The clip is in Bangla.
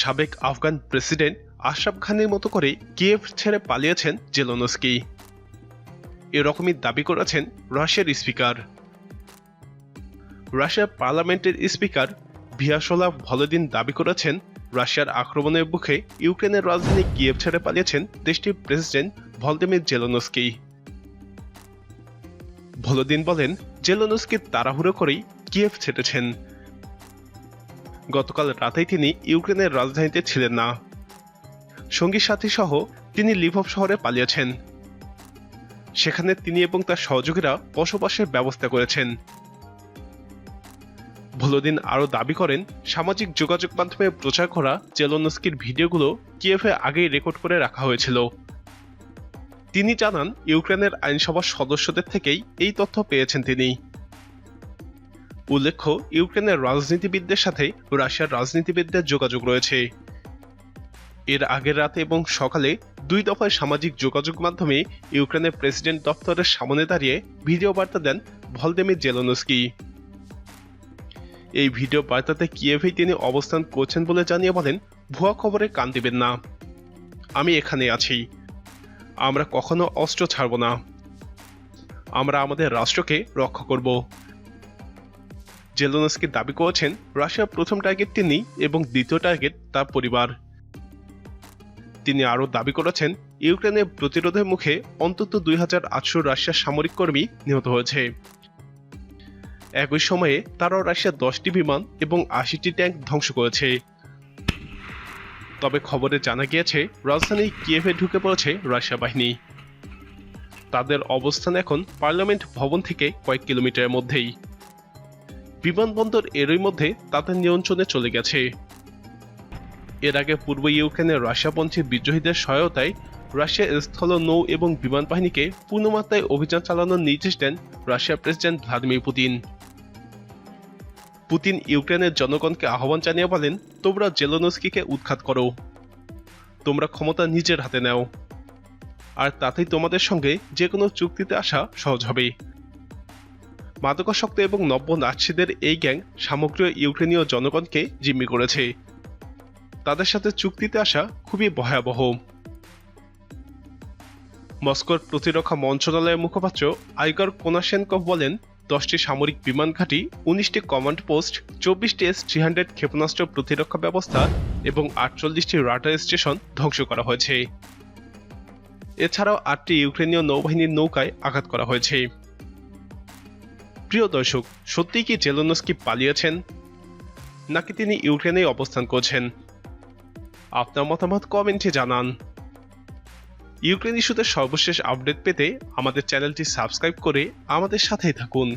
সাবেক আফগান প্রেসিডেন্ট আশরাফ খানের মতো করে কিয়েভ ছেড়ে পালিয়েছেন জেলোনস্কি। এরকমই দাবি করেছেন রাশিয়ার স্পিকার। রাশিয়ার পার্লামেন্টের স্পিকার ভিয়াসোলাভ ভলোদিন দাবি করেছেন, রাশিয়ার আক্রমণের মুখে ইউক্রেনের রাজধানী কিয়েভ ছেড়ে পালিয়েছেন দেশটির প্রেসিডেন্ট ভলদিমির জেলোনস্কি। ভলোদিন বলেন, জেলোনস্কি তাড়াহুড়ো করেই কিয়েভ ছেড়েছেন। গতকাল রাতেই তিনি ইউক্রেনের রাজধানীতে ছিলেন না। সঙ্গী সাথী সহ তিনি লিভভ শহরে পালিয়েছেন। সেখানে তিনি এবং তার সহযোগীরা বসবাসের ব্যবস্থা করেছেন। ভলোদিন আরও দাবি করেন, সামাজিক যোগাযোগ মাধ্যমে প্রচার করা জেলোনস্কির ভিডিওগুলো কিয়েভে আগেই রেকর্ড করে রাখা হয়েছিল। তিনি জানান, ইউক্রেনের আইনসভার সদস্যদের থেকেই এই তথ্য পেয়েছেন তিনি। উল্লেখ্য, ইউক্রেনের রাজনীতিবিদদের সাথে রাশিয়ার রাজনীতিবিদদের যোগাযোগ রয়েছে। এর আগের রাতে এবং সকালে দুই দফায় সামাজিক যোগাযোগ মাধ্যমে ইউক্রেনের প্রেসিডেন্ট দপ্তরের সামনে দাঁড়িয়ে ভিডিও বার্তা দেন ভলদেমির জেলোনস্কি। এই ভিডিও বার্তাতে কিয়েভেই তিনি অবস্থান করছেন বলে জানিয়ে বলেন, ভুয়া খবরে কান দিবেন না। আমি এখানে আছি। আমরা কখনো অস্ত্র ছাড়ব না। আমরা আমাদের রাষ্ট্রকে রক্ষা করব। জেলোনস্কি দাবি করেছেন, রাশিয়ার প্রথম টার্গেট তিনি এবং দ্বিতীয় টার্গেট তার পরিবার। তিনি আরও দাবি করেছেন ইউক্রেনের প্রতিরোধের মুখে অন্তত দুই হাজার আটশো রাশিয়ার সামরিক কর্মী নিহত হয়েছে। একই সময়ে তারাও রাশিয়ার দশটি বিমান এবং আশিটি ট্যাঙ্ক ধ্বংস করেছে। তবে খবরে জানা গিয়েছে, রাজধানী কিয়েভে ঢুকে পড়েছে রাশিয়া বাহিনী। তাদের অবস্থান এখন পার্লামেন্ট ভবন থেকে কয়েক কিলোমিটারের মধ্যেই। বিমানবন্দর এরই মধ্যে তাদের নিয়ন্ত্রণে চলে গেছে। এর আগে পূর্ব ইউক্রেনের রাশিয়াপন্থী বিদ্রোহীদের সহায়তায় রাশিয়া স্থল নৌ এবং বিমান বাহিনীকে পূর্ণমাত্রায় অভিযান চালানোর নির্দেশ দেন রাশিয়ার প্রেসিডেন্ট ভ্লাদিমির পুতিন। পুতিন ইউক্রেনের জনগণকে আহ্বান জানিয়ে বলেন, তোমরা জেলোনস্কিকে উৎখাত করো। তোমরা ক্ষমতা নিজের হাতে নাও। আর তাতেই তোমাদের সঙ্গে যে কোনো চুক্তিতে আসা সহজ হবে। মাদকাসক্ত এবং নব্য নাৎসিদের এই গ্যাং সমগ্র ইউক্রেনীয় জনগণকে জিম্মি করেছে। তাদের সাথে চুক্তিতে আসা খুবই ভয়াবহ। মস্কোর প্রতিরক্ষা মন্ত্রণালয়ের মুখপাত্র আইগর কোনাশেনকভ বলেন, দশটি সামরিক বিমান ঘাঁটি, উনিশটি কমান্ড পোস্ট, চব্বিশটি এস থ্রি হান্ড্রেড ক্ষেপণাস্ত্র প্রতিরক্ষা ব্যবস্থা এবং আটচল্লিশটি রাডার স্টেশন ধ্বংস করা হয়েছে। এছাড়াও আটটি ইউক্রেনীয় নৌবাহিনীর নৌকায় আঘাত করা হয়েছে। প্রিয় দর্শক, সত্যিই কি জেলোনস্কি পালিয়েছেন? নাকি তিনি ইউক্রেনে অবস্থান করছেন? আপনার মতামত কমেন্টে জানান। ইউক্রেন ইস্যুতে সর্বশেষ আপডেট পেতে আমাদের চ্যানেলটি সাবস্ক্রাইব করে আমাদের সাথেই থাকুন।